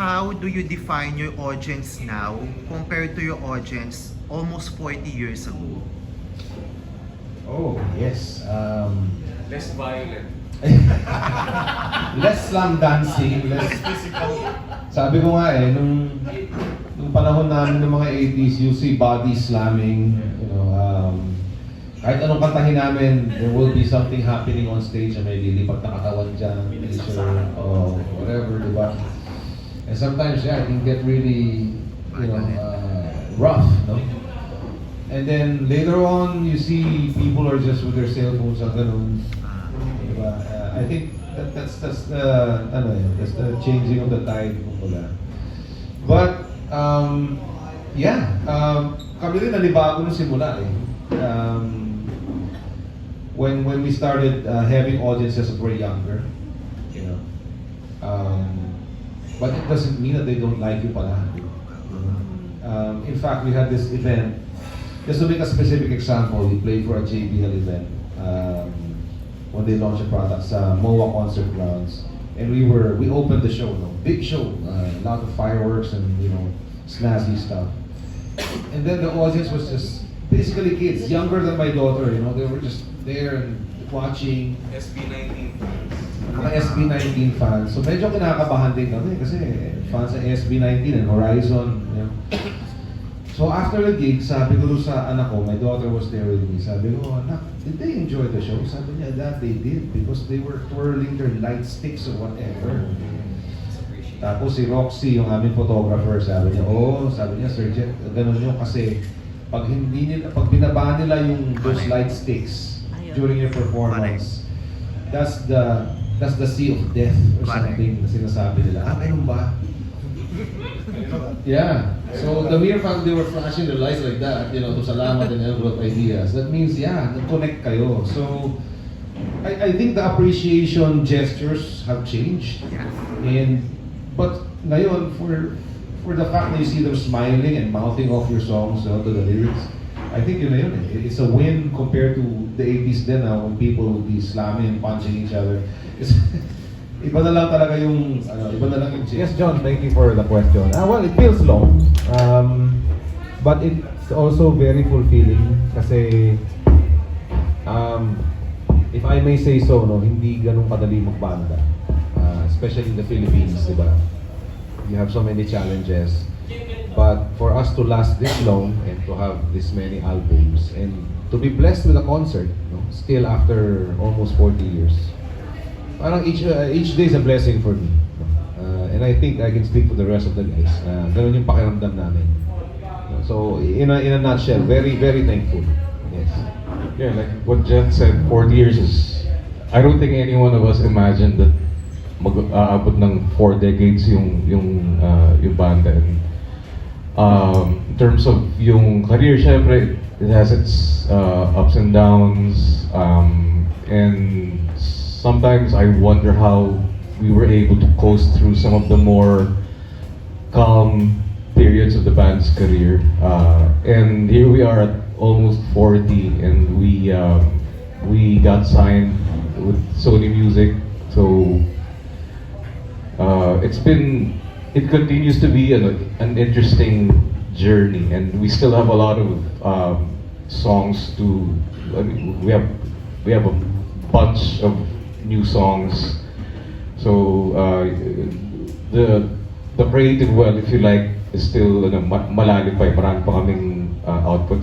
how do you define your audience now compared to your audience almost 40 years ago? Oh, yes. Um, Less violent. less slam dancing, less Sabi ko nga eh, nung, nung panahon namin ng mga 80s, you see body slamming, you know, um, kahit anong kantahin namin, there will be something happening on stage na may lilipag na katawan dyan, sure, or whatever, di ba? And sometimes, yeah, it can get really, you know, uh, rough, no? And then later on, you see people are just with their cell phones ang ganun. Ah, Diba? Uh, I think that, that's that's the ano yun, that's the changing of the tide kumbaga. But um yeah, um kami rin nalibago nung simula eh. Um, when when we started uh, having audiences that were younger, you know. Um, but it doesn't mean that they don't like you pala. Um, in fact, we had this event. Just to make a specific example, we played for a JBL event um, when they launched a product sa MOA Concert Grounds, and we were we opened the show, no, big show, uh, a lot of fireworks and you know snazzy stuff. And then the audience was just basically kids, younger than my daughter. You know, they were just there and watching SB19 mga SB19 fans. So medyo kinakabahan din kami kasi fans ng SB19 and Horizon. You know. So after the gig, sabi ko sa anak ko, my daughter was there with me. Sabi ko, anak, did they enjoy the show? Sabi niya, that they did because they were twirling their light sticks or whatever. Tapos si Roxy, yung aming photographer, sabi niya, oh, sabi niya, Sir Jet, ganun yun kasi pag hindi nila, pag binaba nila yung those light sticks during your performance, that's the that's the sea of death or Correct. something na sinasabi nila. Ah, ganun ba? Yeah. So the mere fact they were flashing their lights like that, you know, to salamat and envelope ideas, that means, yeah, nag-connect kayo. So, I, I think the appreciation gestures have changed. yeah. And, but ngayon, for for the fact that you see them smiling and mouthing off your songs you know, to the lyrics, I think yun na yun eh. It's a win compared to the 80s then ah, when people would be slamming and punching each other. It's, iba na lang talaga yung, ano, iba na lang yung Yes, John, thank you for the question. Ah, well, it feels long, um, but it's also very fulfilling kasi um, if I may say so, no, hindi ganun kadali magbanda. Ah, especially in the Philippines, di ba? You have so many challenges. But for us to last this long and to have this many albums and to be blessed with a concert, no, still after almost 40 years, parang each uh, each day is a blessing for me. Uh, and I think I can speak for the rest of the guys. Uh, ganun yung pakiramdam namin. So, in a, in a nutshell, very, very thankful. Yes. Yeah, like what Jen said, 40 years is, I don't think any one of us imagined that mag-aabot ng four decades yung yung uh, yung banda. And, um, in terms of yung career, syempre, it has its uh, ups and downs. Um, and sometimes I wonder how we were able to coast through some of the more calm periods of the band's career. Uh, and here we are at almost 40 and we um, we got signed with Sony Music. So uh, it's been it continues to be an, an interesting journey and we still have a lot of um, songs to I mean, we have we have a bunch of new songs so uh, the the creative well if you like is still ano, ma- malalim pa eh. marami pa kaming uh, output